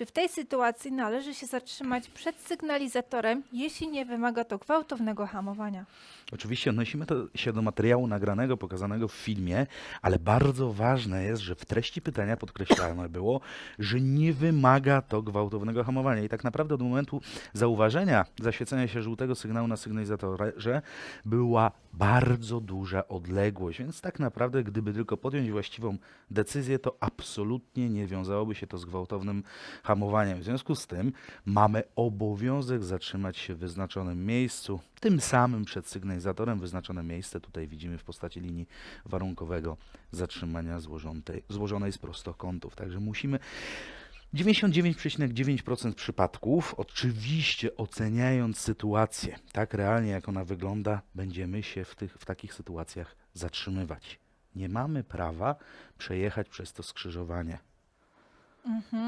Czy w tej sytuacji należy się zatrzymać przed sygnalizatorem, jeśli nie wymaga to gwałtownego hamowania? Oczywiście odnosimy to się do materiału nagranego, pokazanego w filmie, ale bardzo ważne jest, że w treści pytania podkreślane było, że nie wymaga to gwałtownego hamowania. I tak naprawdę od momentu zauważenia zaświecenia się żółtego sygnału na sygnalizatorze była bardzo duża odległość. Więc tak naprawdę, gdyby tylko podjąć właściwą decyzję, to absolutnie nie wiązałoby się to z gwałtownym hamowaniem. W związku z tym mamy obowiązek zatrzymać się w wyznaczonym miejscu, tym samym przed sygnalizatorem wyznaczone miejsce tutaj widzimy w postaci linii warunkowego zatrzymania złożonej, złożonej z prostokątów. Także musimy 99,9% przypadków, oczywiście oceniając sytuację, tak realnie jak ona wygląda, będziemy się w, tych, w takich sytuacjach zatrzymywać. Nie mamy prawa przejechać przez to skrzyżowanie. Mhm.